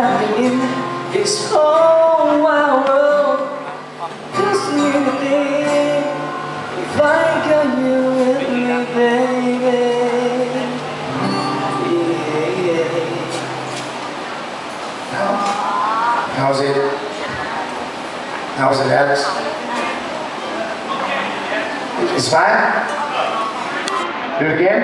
nothing in this whole wide world Just anything if I got you with me, baby. Yeah. How's it? How's it, Alex? It's fine? Do it again?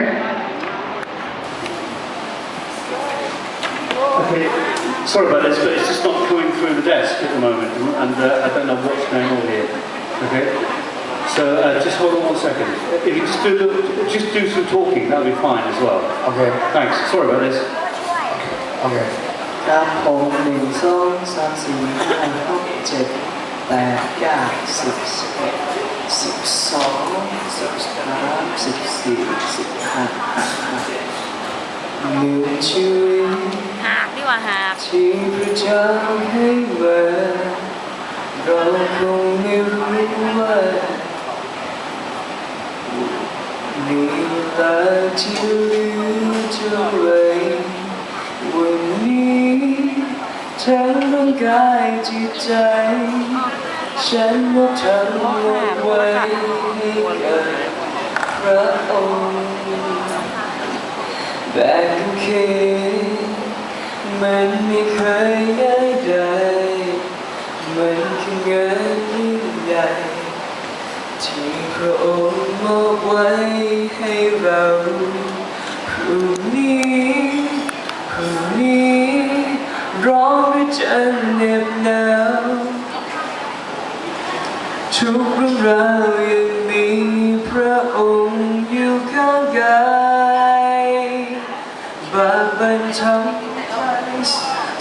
Okay, sorry about this, but it's just not coming through the desk at the moment, and and, uh, I don't know what's going on here. Okay, so uh, just hold on one second. If you just do, just do some talking, that'll be fine as well. Okay, Thanks. Sorry about this. okay. ครับผมหนึ่งสองสามสี่ห้าหกเจ็ดแปดเก้าสิบสิบเอ็ดสิบสองสิบสามสิบสี่สิบห้าหนึ่งชีวิต ห าหากที่พระเจ้าให้มาเราคงไม่รู้ว่ามีเวลาที่เหลือเท่าไรวันนี้ทั้งร่างกายจิตใจ ฉันมอบทั้งหมดไว้ให้กับพระองค์แต่ก็แค่ มันไม่เคยง่ายได้มันคืองานยิ่งใหญ่ที่พระองค์มอบไว้ให้เราพรุ่งนี้พรุ่งนี้ร้องด้วยใจเหน็บหนาวทุกเรื่องราวยังมีพระองค์อยู่ข้างกายบาปบันทำ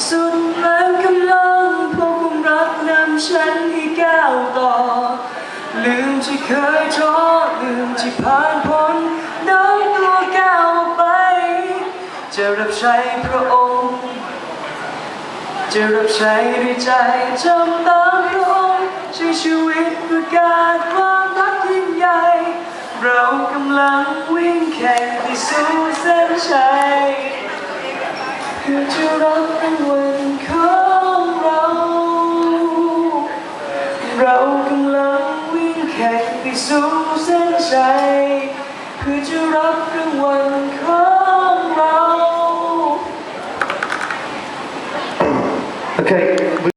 สุดแรงกำลังพวกความรักนำฉันให้ก้าวต่อ ลืมที่เคยท้อลืมที่ผ่านพ้นน้อยตัวก้าวไป จะรับใช้พระองค์ จะรับใช้ด้วยใจทำตามพระองค์ใช้ชีวิตเพื่อการความรักยิ่งใหญ่ เรากำลังวิ่งแข่งไปสู่เส้นชัย พื่อจะรับรางวัลของเรา เรากำลังวิ่งแข่งไปสู่เส้นชัยเพื่อจะรับรางวัล